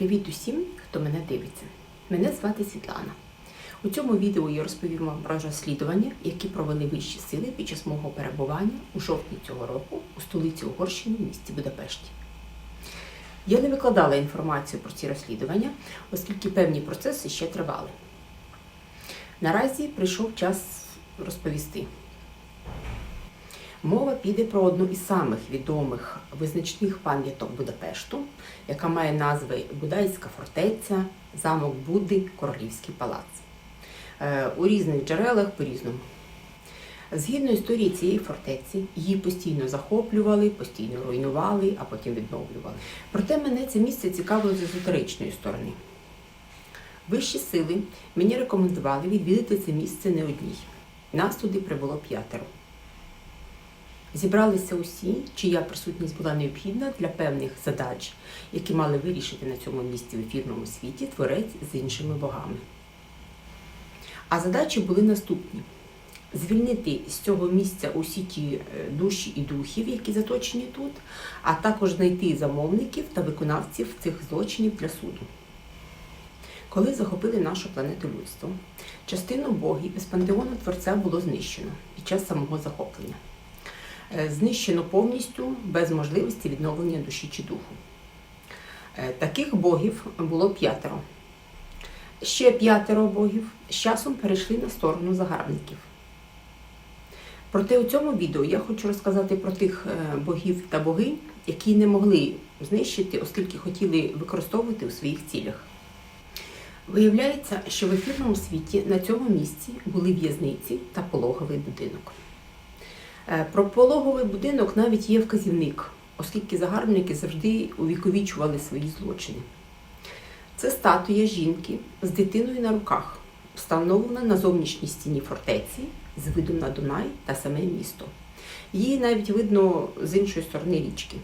Привіт усім, хто мене дивиться. Мене звати Світлана. У цьому відео я розповім вам про розслідування, які провели вищі сили під час мого перебування у жовтні цього року у столиці Угорщини в місті Будапешті. Я не викладала інформацію про ці розслідування, оскільки певні процеси ще тривали. Наразі прийшов час розповісти. Мова піде про одну із самих відомих визначних пам'яток Будапешту, яка має назви Будайська фортеця, замок Будди, Королівський палац. Е, У різних джерелах по-різному. Згідно історії цієї фортеці, її постійно захоплювали, постійно руйнували, а потім відновлювали. Проте мене це місце цікавило з езотеричної сторони. Вищі сили мені рекомендували відвідати це місце не одній. Нас туди прибуло п'ятеро. Зібралися усі, чия присутність була необхідна для певних задач, які мали вирішити на цьому місці в ефірному світі творець з іншими богами. А задачі були наступні: звільнити з цього місця усі ті е, душі і духів, які заточені тут, а також знайти замовників та виконавців цих злочинів для суду. Коли захопили нашу планету людство, частину богів із пантеону Творця було знищено під час самого захоплення. Е, Знищено повністю без можливості відновлення душі чи духу. Е, Таких богів було п'ятеро. Ще п'ятеро богів з часом перейшли на сторону загарбників. Проте у цьому відео я хочу розказати про тих е, богів та богинь, які не могли знищити, оскільки хотіли використовувати у своїх цілях. Виявляється, що в ефірному світі на цьому місці були в'язниці та пологовий будинок. Е, Про пологовий будинок навіть є вказівник, оскільки загарбники завжди увіковічували свої злочини. Це статуя жінки з дитиною на руках, встановлена на зовнішній стіні фортеці з видом на Дунай та саме місто. Її навіть видно з іншої сторони річки.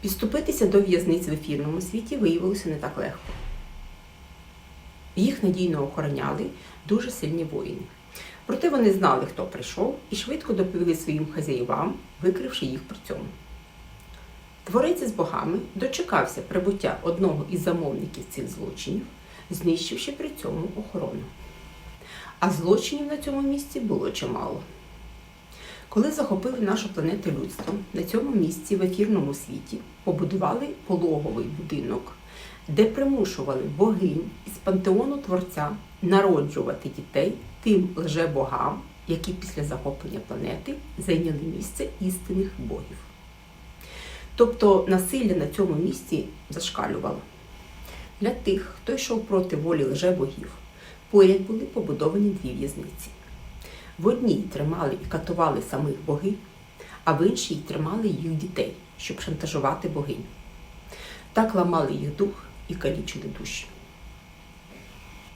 Підступитися до в'язниць в ефірному світі виявилося не так легко. Їх надійно охороняли дуже сильні воїни. Проте вони знали, хто прийшов, і швидко доповіли своїм хазяївам, викривши їх при цьому. Творець з богами дочекався прибуття одного із замовників цих злочинів, знищивши при цьому охорону. А злочинів на цьому місці було чимало. Коли захопили нашу планету людство, на цьому місці в ефірному світі побудували пологовий будинок, де примушували богинь із пантеону Творця народжувати дітей тим лжебогам, які після захоплення планети зайняли місце істинних богів. Тобто насилля на цьому місці зашкалювало. Для тих, хто йшов проти волі лжебогів, поряд були побудовані дві в'язниці. В одній тримали і катували самих богинь, а в іншій тримали їх дітей, щоб шантажувати богинь. Так ламали їх дух і калічили душі.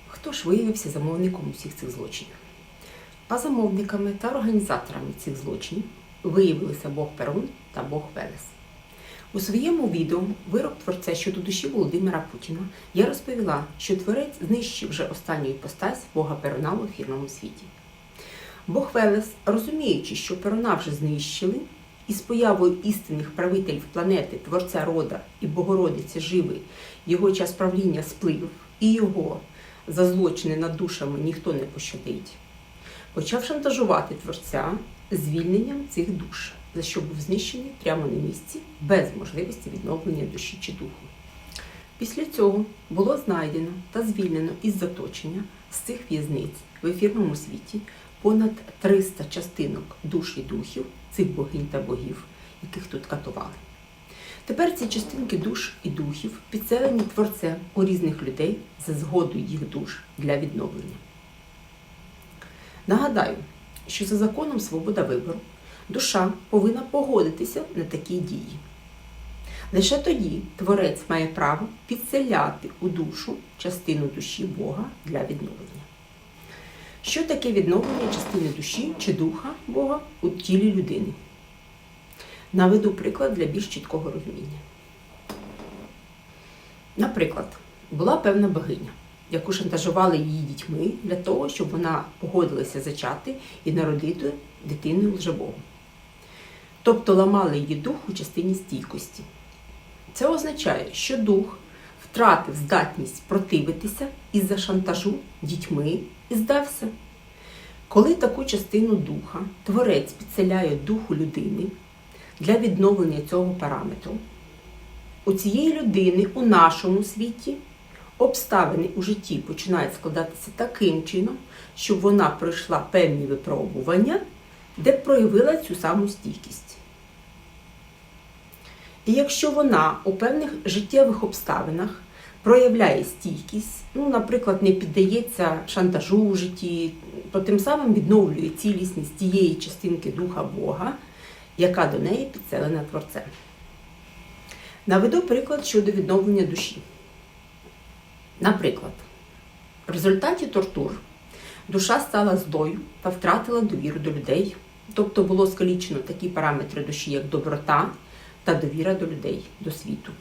Хто ж виявився замовником усіх цих злочинів? А замовниками та організаторами цих злочинів виявилися Бог Перун та Бог Велес. У своєму відео Вирок творця щодо душі Володимира Путіна я розповіла, що творець знищив вже останню іпостась Бога Перуна в ефірному світі. Бог Велес, розуміючи, що Перуна вже знищили, і з появою істинних правителів планети, Творця Рода і Богородиці Живи, його час правління сплив, і його за злочини над душами ніхто не пощадить, почав шантажувати Творця звільненням цих душ, за що був знищений прямо на місці, без можливості відновлення душі чи духу. Після цього було знайдено та звільнено із заточення з цих в'язниць в ефірному світі понад 300 частинок душ і духів цих богинь та богів, яких тут катували. Тепер ці частинки душ і духів підселені творцем у різних людей за згодою їх душ для відновлення. Нагадаю, що за законом свобода вибору душа повинна погодитися на такі дії. Лише тоді творець має право підселяти у душу частину душі Бога для відновлення. Що таке відновлення частини душі чи духа Бога у тілі людини? Наведу приклад для більш чіткого розуміння. Наприклад, була певна богиня, яку шантажували її дітьми для того, щоб вона погодилася зачати і народити дитину лжебогу. Тобто ламали її дух у частині стійкості. Це означає, що дух втратив здатність противитися із-за шантажу дітьми і здався. Коли таку частину духа творець підселяє духу людини для відновлення цього параметру, у цієї людини у нашому світі обставини у житті починають складатися таким чином, щоб вона пройшла певні випробування, де проявила цю саму стійкість. І якщо вона у певних життєвих обставинах проявляє стійкість, ну, наприклад, не піддається шантажу у житті, то тим самим відновлює цілісність тієї частинки Духа Бога, яка до неї підселена Творцем. Наведу приклад щодо відновлення душі. Наприклад, в результаті тортур душа стала злою та втратила довіру до людей, тобто було скалічено такі параметри душі, як доброта та довіра до людей, до світу.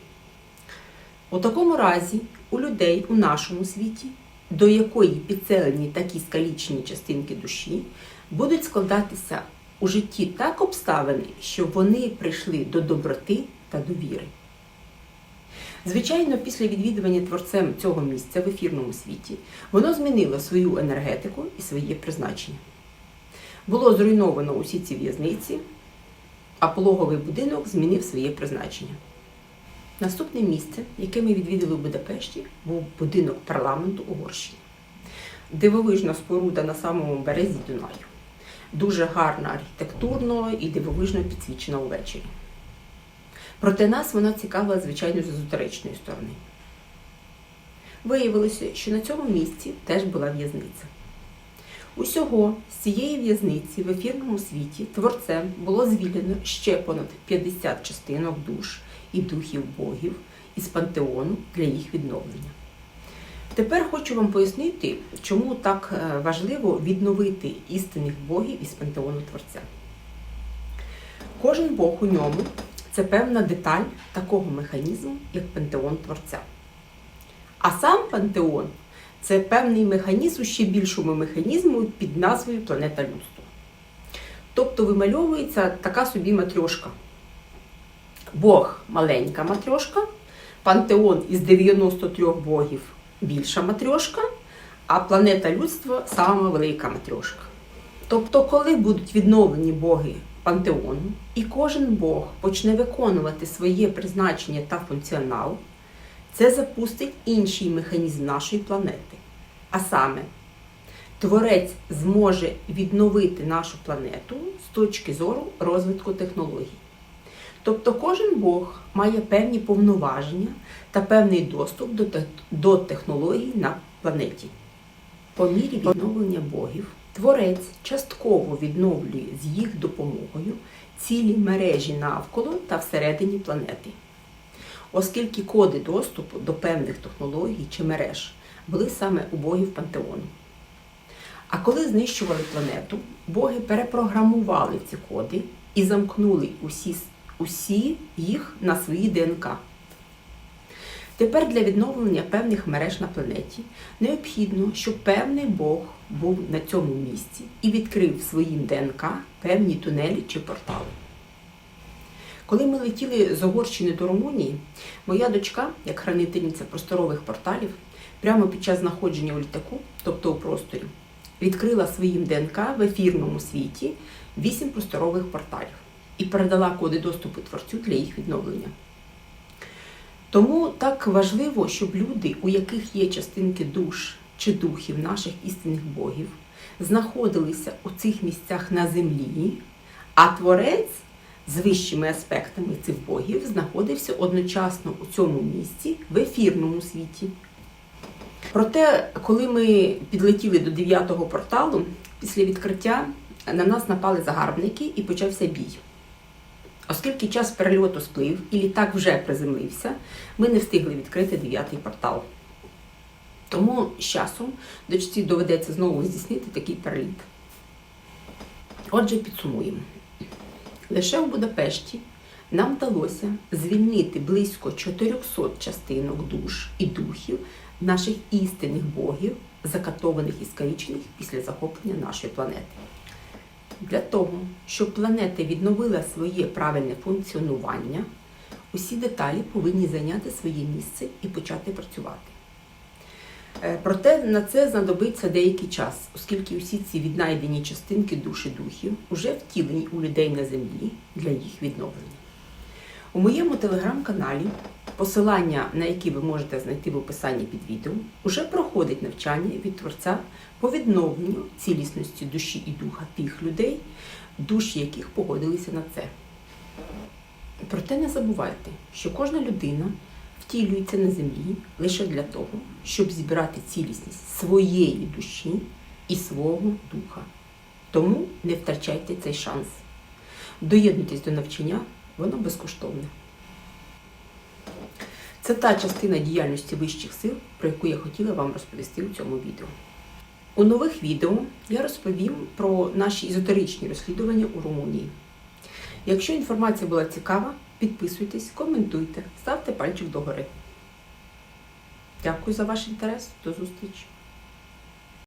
У такому разі у людей у нашому світі, до якої підселені такі скалічені частинки душі, будуть складатися у житті так обставини, щоб вони прийшли до доброти та довіри. Звичайно, після відвідування творцем цього місця в ефірному світі воно змінило свою енергетику і своє призначення. Було зруйновано усі ці в'язниці, а пологовий будинок змінив своє призначення. Наступне місце, яке ми відвідали у Будапешті, був будинок парламенту Угорщини. Дивовижна споруда на самому березі Дунаю. Дуже гарна архітектурно і дивовижно підсвічена увечері. Проте нас вона цікавила, звичайно, з езотеричної сторони. Виявилося, що на цьому місці теж була в'язниця. Усього з цієї в'язниці в ефірному світі творцем було звільнено ще понад 50 частинок душ і духів богів із пантеону для їх відновлення. Тепер хочу вам пояснити, чому так е, важливо відновити істинних богів із пантеону Творця. Кожен Бог у ньому це певна деталь такого механізму, як пантеон Творця. А сам пантеон це певний механізм ще більшому механізму під назвою Планета людства. Тобто вимальовується така собі матрьошка. Бог маленька матрьошка, пантеон із 93 богів більша матрьошка, а планета людства сама велика матрьошка. Тобто, коли будуть відновлені боги пантеону, і кожен Бог почне виконувати своє призначення та функціонал, це запустить інший механізм нашої планети. А саме, Творець зможе відновити нашу планету з точки зору розвитку технологій. Тобто кожен Бог має певні повноваження та певний доступ до, до технологій на планеті. По мірі відновлення богів Творець частково відновлює з їх допомогою цілі мережі навколо та всередині планети. Оскільки коди доступу до певних технологій чи мереж були саме у богів пантеону. А коли знищували планету, боги перепрограмували ці коди і замкнули усі, усі їх на свої ДНК. Тепер для відновлення певних мереж на планеті необхідно, щоб певний Бог був на цьому місці і відкрив своїм ДНК певні тунелі чи портали. Коли ми летіли з Угорщини до Румунії, моя дочка, як хранительниця просторових порталів, прямо під час знаходження у літаку, тобто у просторі, відкрила своїм ДНК в ефірному світі вісім просторових порталів і передала коди доступу творцю для їх відновлення. Тому так важливо, щоб люди, у яких є частинки душ чи духів наших істинних богів, знаходилися у цих місцях на землі, а творець з вищими аспектами цих богів знаходився одночасно у цьому місці в ефірному світі. Проте, коли ми підлетіли до дев'ятого порталу, після відкриття на нас напали загарбники і почався бій. Оскільки час перельоту сплив і літак вже приземлився, ми не встигли відкрити дев'ятий портал. Тому з часом дочці доведеться знову здійснити такий переліт. Отже, підсумуємо. Лише в Будапешті нам вдалося звільнити близько 400 частинок душ і духів наших істинних богів, закатованих і скалічених після захоплення нашої планети. Для того, щоб планета відновила своє правильне функціонування, Усі деталі повинні зайняти своє місце і почати працювати. Е, Проте на це знадобиться деякий час, оскільки усі ці віднайдені частинки душі духів вже втілені у людей на землі для їх відновлення. У моєму телеграм-каналі, посилання на які ви можете знайти в описанні під відео, уже проходить навчання від творця по відновленню цілісності душі і духа тих людей, душі яких погодилися на це. Проте не забувайте, що кожна людина втілюється на землі лише для того, щоб зібрати цілісність своєї душі і свого духа. Тому не втрачайте цей шанс. Доєднуйтесь до навчання, воно безкоштовне. Це та частина діяльності вищих сил, про яку я хотіла вам розповісти у цьому відео. У нових відео я розповім про наші езотеричні розслідування у Румунії. Якщо інформація була цікава, підписуйтесь, коментуйте, ставте пальчик догори. Дякую за ваш інтерес. До зустрічі!